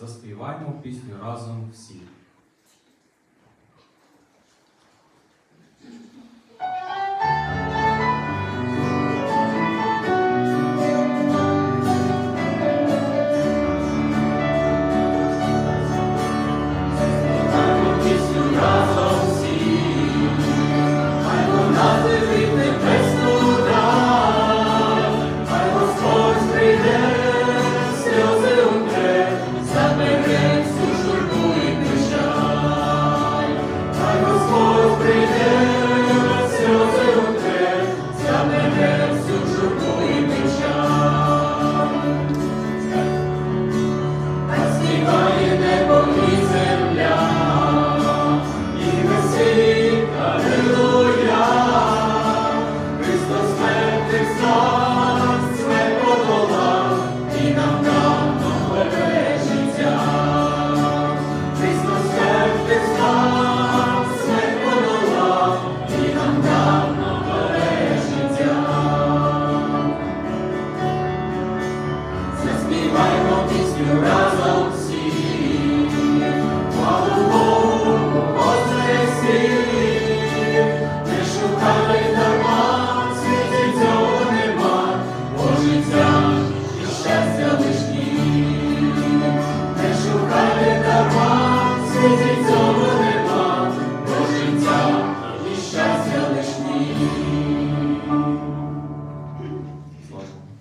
Заспіваємо пісню разом всі.